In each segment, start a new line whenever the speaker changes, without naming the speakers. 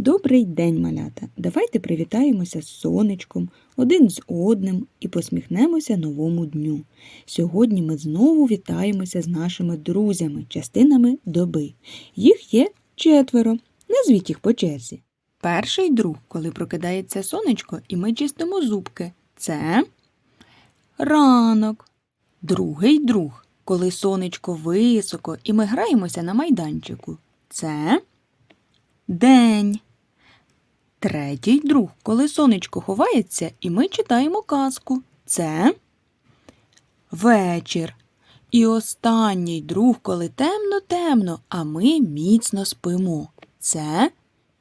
Добрий день, малята! Давайте привітаємося з сонечком, один з одним і посміхнемося новому дню. Сьогодні ми знову вітаємося з нашими друзями, частинами доби. Їх є четверо. Назвіть їх по черзі. Перший друг, коли прокидається сонечко, і ми чистимо зубки. Це ранок. Другий друг, коли сонечко високо і ми граємося на майданчику. Це день. Третій друг, коли сонечко ховається і ми читаємо казку. Це вечір. І останній друг, коли темно-темно, а ми міцно спимо. Це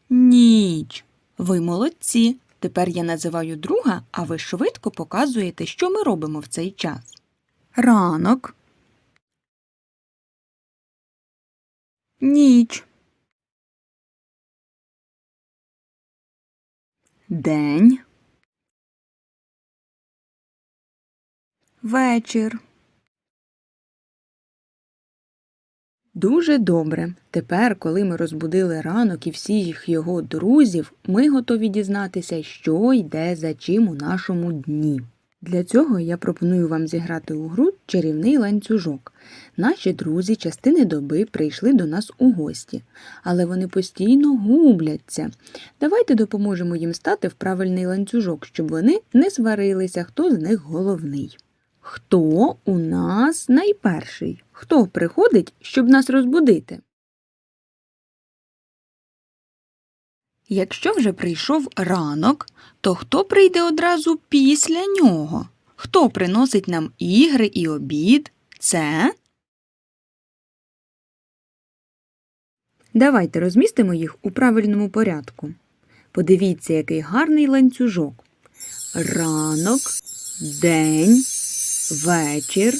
ніч. Ви молодці. Тепер я називаю друга, а ви швидко показуєте, що ми робимо в цей час. Ранок. Ніч. День. Вечір. Дуже добре. Тепер, коли ми розбудили ранок і всіх його друзів, ми готові дізнатися, що йде за чим у нашому дні. Для цього я пропоную вам зіграти у гру чарівний ланцюжок. Наші друзі частини доби прийшли до нас у гості, але вони постійно губляться. Давайте допоможемо їм стати в правильний ланцюжок, щоб вони не сварилися, хто з них головний. Хто у нас найперший? Хто приходить, щоб нас розбудити? Якщо вже прийшов ранок, то хто прийде одразу після нього? Хто приносить нам ігри і обід? Це. Давайте розмістимо їх у правильному порядку. Подивіться, який гарний ланцюжок. Ранок, день, вечір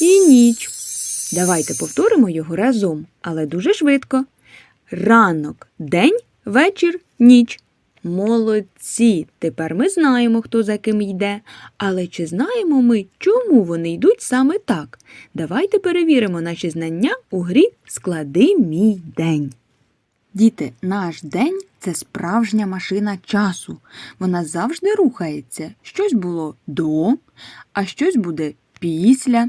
і ніч. Давайте повторимо його разом, але дуже швидко. Ранок, день, вечір, ніч. Молодці! Тепер ми знаємо, хто за ким йде. Але чи знаємо ми, чому вони йдуть саме так? Давайте перевіримо наші знання у грі Склади мій день. Діти, наш день це справжня машина часу. Вона завжди рухається. Щось було до, а щось буде після.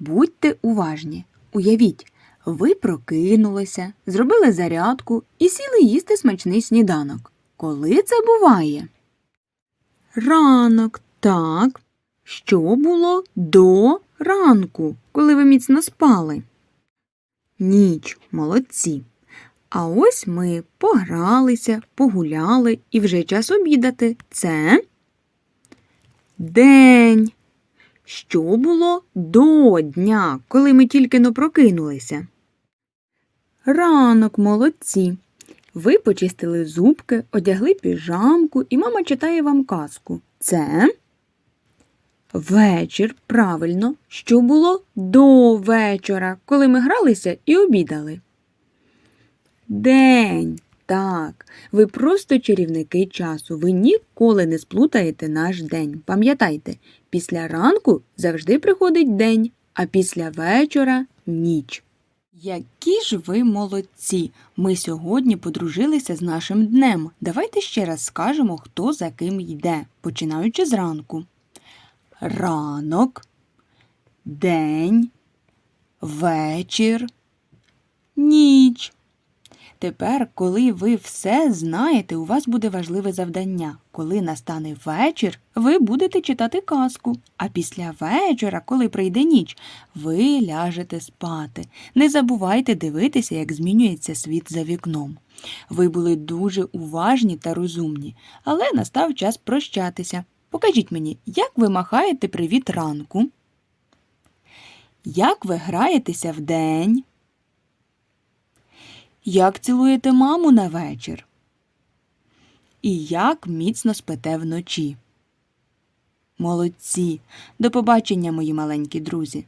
Будьте уважні. Уявіть, ви прокинулися, зробили зарядку і сіли їсти смачний сніданок. Коли це буває? Ранок, так. Що було до ранку, коли ви міцно спали? Ніч, молодці. А ось ми погралися, погуляли і вже час обідати. Це день. Що було до дня, коли ми тільки но прокинулися? Ранок, молодці. Ви почистили зубки, одягли піжамку, і мама читає вам казку. Це вечір, правильно, що було до вечора, коли ми гралися і обідали. День. Так, ви просто чарівники часу. Ви ніколи не сплутаєте наш день. Пам'ятайте, після ранку завжди приходить день, а після вечора ніч. Які ж ви молодці! Ми сьогодні подружилися з нашим днем. Давайте ще раз скажемо, хто за ким йде, починаючи зранку. Ранок, день, вечір, ніч. Тепер, коли ви все знаєте, у вас буде важливе завдання. Коли настане вечір, ви будете читати казку, а після вечора, коли прийде ніч, ви ляжете спати. Не забувайте дивитися, як змінюється світ за вікном. Ви були дуже уважні та розумні, але настав час прощатися. Покажіть мені, як ви махаєте привіт ранку? Як ви граєтеся вдень? Як цілуєте маму на вечір? І як міцно спите вночі? Молодці! До побачення, мої маленькі друзі!